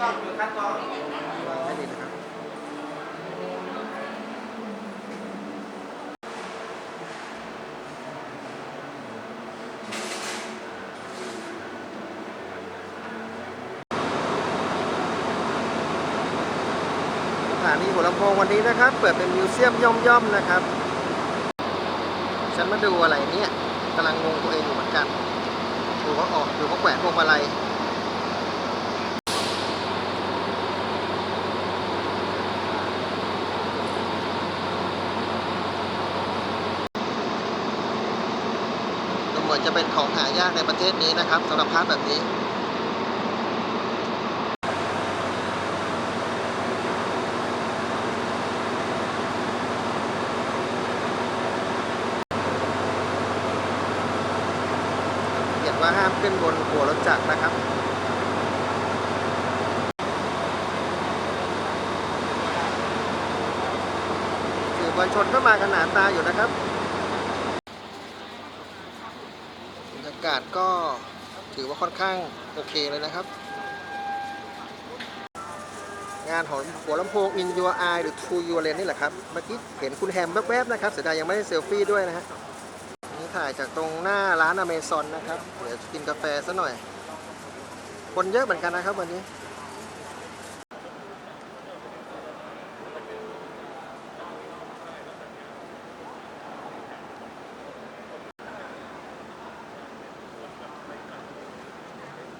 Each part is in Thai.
ต้องคือขั้นตอนไม่ดีนะครับสถานีหัวลำโพงวันนี้นะครับ เปิดเป็นมิวเซียมย่อมๆนะครับ ฉันมาดูอะไรเนี่ยกำลังงงตัวเองอยู่เหมือนกันดูว่าออกดูว่าแขวนพวงมาลัย ดูเหมือนจะเป็นของ หายากในประเทศนี้นะครับสำหรับพาร์ทแบบนี้เขียนว่าห้ามขึ้นบนหัวรถจักรนะครับสื่อมวลชนก็มากันหนาตาอยู่นะครับ บรรยากาศก็ถือว่าค่อนข้างโอเคเลยนะครับ งานของหัวลำโพง In Your Eye หรือ True Your Lens นี่แหละครับ เมื่อกี้เห็นคุณแฮมแวบๆนะครับเสียดายยังไม่ได้เซลฟี่ด้วยนะฮะนี่ถ่ายจากตรงหน้าร้านอเมซอนนะครับ เดี๋ยวกินกาแฟซะหน่อย คนเยอะเหมือนกันนะครับวันนี้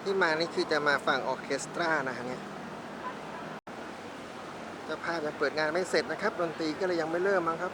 ที่มานี่คือจะมาฟังออเคสตรานะฮะเนี่ยเจ้าภาพยังเปิดงานไม่เสร็จนะครับ ดนตรีก็เลยยังไม่เริ่มมั้งครับ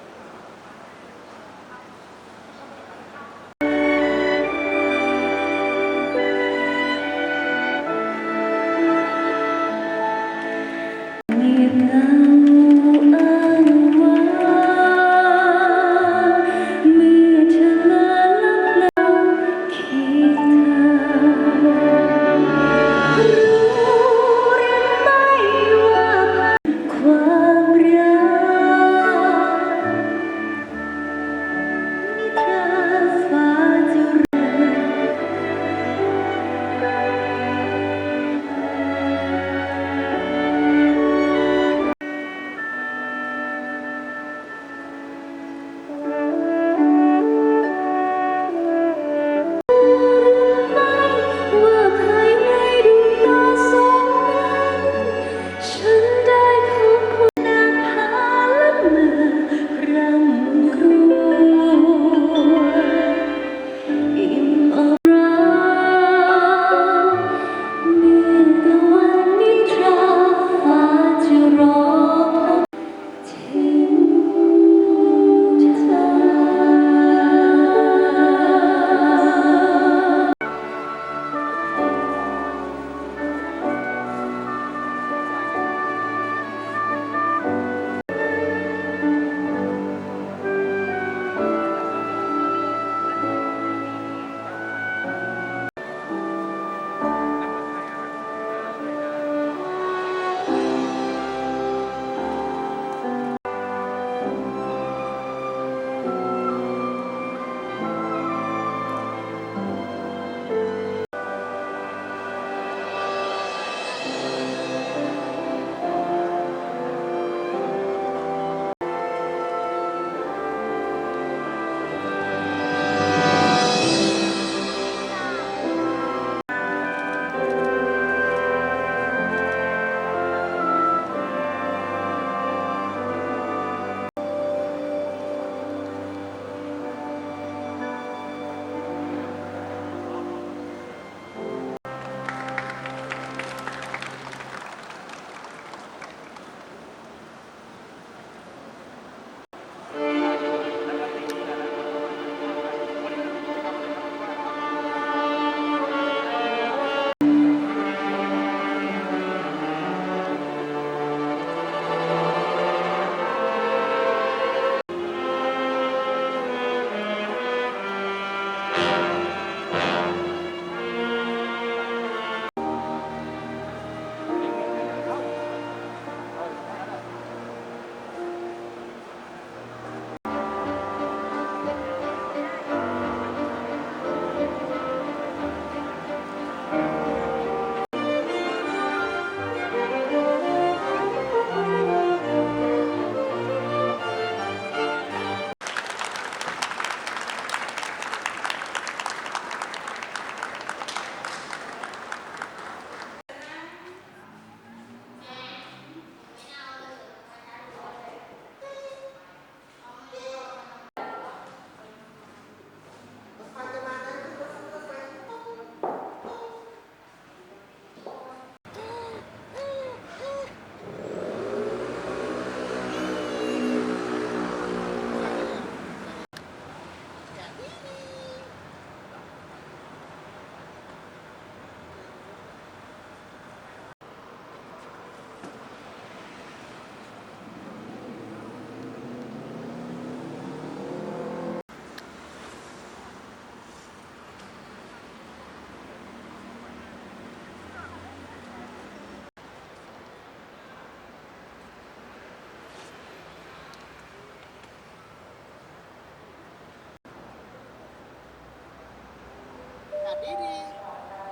ดีดี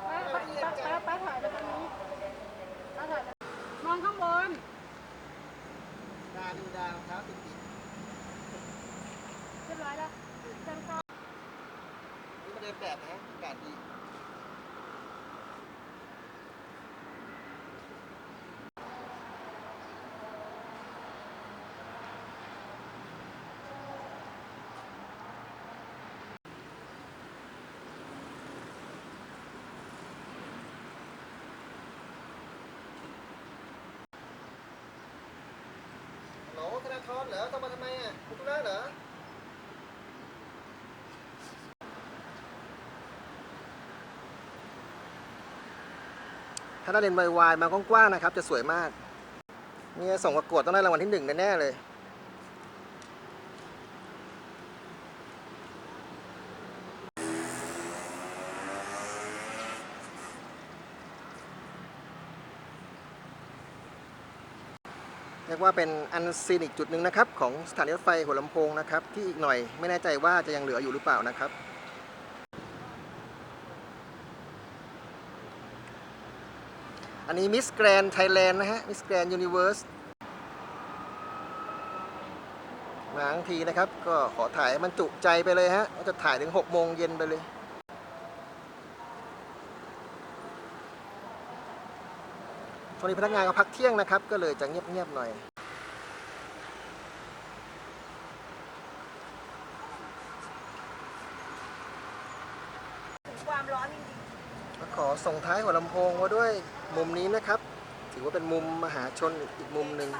ป้าป้าป้าป้าถ่ายไปทางนี้ป้าถ่ายไปมองข้างบน ดาดูดาวเท้าติดติดเรียบร้อยแล้วเต็มเข้านี่มาเดินแบบนะอากาศดี ธนาธรเหรอต้องมาทำไมอะคุณธุระเหรอถ้าได้เลนส์วายมากว้างๆนะครับ จะสวยมากเนี่ยส่งประกวดต้องได้รางวัลที่หนึ่งแน่ๆเลย รียกว่าเป็นอันซีนอีกจุดหนึ่งนะครับของสถานีรถไฟหัวลำโพงนะครับที่อีกหน่อยไม่แน่ใจว่าจะยังเหลืออยู่หรือเปล่านะครับอันนี้มิสแกรนไทยแลนด์นะฮะมิสแกรนยูนิเวิร์สมาทั้งทีนะครับ ก็ขอถ่ายมันจุใจไปเลยฮะก็จะถ่ายถึง 6 โมงเย็นไปเลย ช่วงนี้พนักงานก็พักเที่ยงนะครับ ก็เลยจะเงียบๆหน่อยความร้อนจริงก็ขอส่งท้ายหัวลำโพงมาด้วยมุมนี้นะครับ ถือว่าเป็นมุมมหาชนอีกมุมหนึ่ง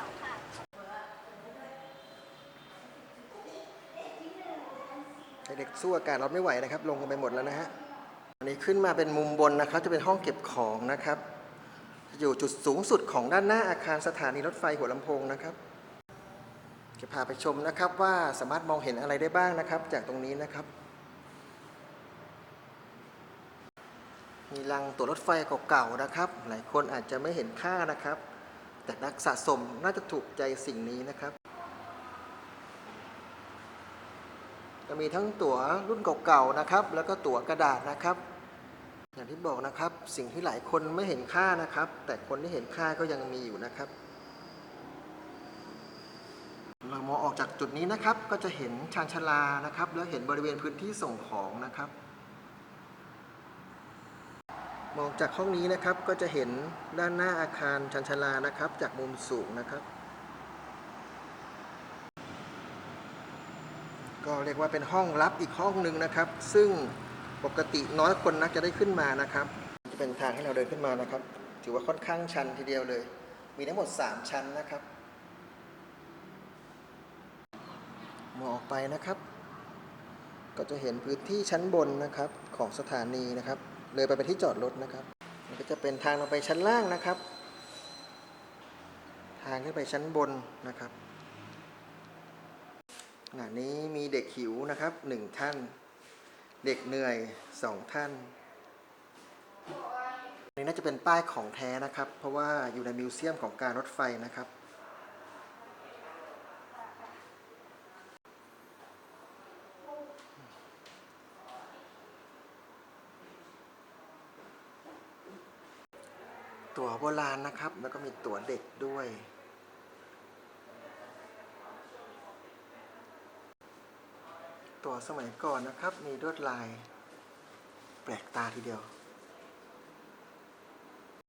เด็กๆสู้อากาศเร้อนไม่ไหวนะครับ ลงกันไปหมดแล้วนะฮะอันนี้ขึ้นมาเป็นมุมบนนะครับ จะเป็นห้องเก็บของนะครับ อยู่จุดสูงสุดของด้านหน้าอาคารสถานีรถไฟหัวลำโพงนะครับ จะพาไปชมนะครับว่าสามารถมองเห็นอะไรได้บ้างนะครับ จากตรงนี้นะครับ มีลังตัวรถไฟเก่าๆนะครับ หลายคนอาจจะไม่เห็นค่านะครับ แต่นักสะสมน่าจะถูกใจสิ่งนี้นะครับจะมีทั้งตั๋วรุ่นเก่าๆนะครับ แล้วก็ตั๋วกระดาษนะครับ อย่างที่บอกนะครับสิ่งที่หลายคนไม่เห็นค่านะครับ แต่คนที่เห็นค่าก็ยังมีอยู่นะครับ เรามองออกจากจุดนี้นะครับ ก็จะเห็นชานชลานะครับ แล้วเห็นบริเวณพื้นที่ส่งของนะครับ มองจากห้องนี้นะครับก็จะเห็นด้านหน้าอาคารชันชลานะครับ จากมุมสูงนะครับก็เรียกว่าเป็นห้องลับอีกห้องหนึ่งนะครับ ซึ่ง ปกติน้อยคนนักจะได้ขึ้นมานะครับ จะเป็นทางให้เราเดินขึ้นมานะครับ ถือว่าค่อนข้างชันทีเดียวเลย มีทั้งหมด 3 ชั้นนะครับมองออกไปนะครับ ก็จะเห็นพื้นที่ชั้นบนนะครับของสถานีนะครับ เลยไปเป็นที่จอดรถนะครับมันก็จะเป็นทางลงไปชั้นล่างนะครับ ทางขึ้นไปชั้นบนนะครับงานนี้มีเด็กหิวนะครับหนึ่งท่าน เด็กเหนื่อยสองท่านนนี้น่าจะเป็นป้ายของแท้นะครับ เพราะว่าอยู่ในมิวเซียมของการรถไฟนะครับ ตั๋วโบราณนะครับ แล้วก็มีตั๋วเด็กด้วย ตั๋วสมัยก่อนนะครับ มีลวดลาย แปลกตาทีเดียว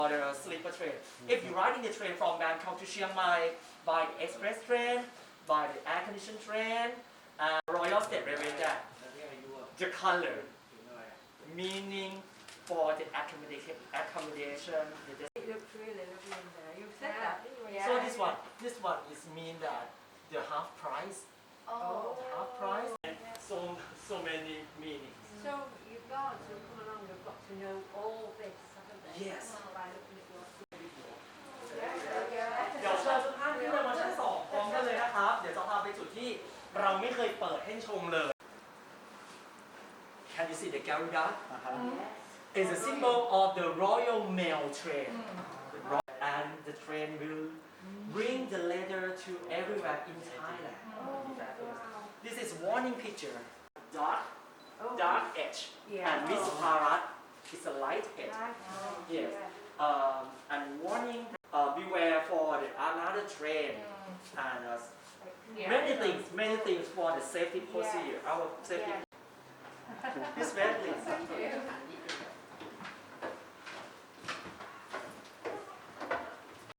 or the sleeper train. If you ride in the train from Bangkok to Chiang Mai by the express train, by the air conditioned train, uh, Royal State Railway, that the color meaning for the accommodation, accommodation. The des- It looks really lovely in there. You've said that, didn't you? So this one, this one is mean that the half price, Oh. the half price, and so so many meanings. So you've got to come along, you've got to know all this, haven't they? Yes. By looking at your เดี๋ยวเชิญทุกท่านขึ้นมาชั้นสองพร้อมกันเลยนะครับ เดี๋ยวจะพาไปจุดที่เราไม่เคยเปิดให้ชมเลย Can you see the Garuda? It's a symbol of the Royal Mail Train. The ro- And the train will bring the letter to everywhere in Thailand. This is warning picture. Dark, dark edge, Yeah. and Miss Bharat It's a light head. Yes. Um, and warning, uh, beware for the another train and uh, many things, many things for the safety procedure. Our safety. This very things.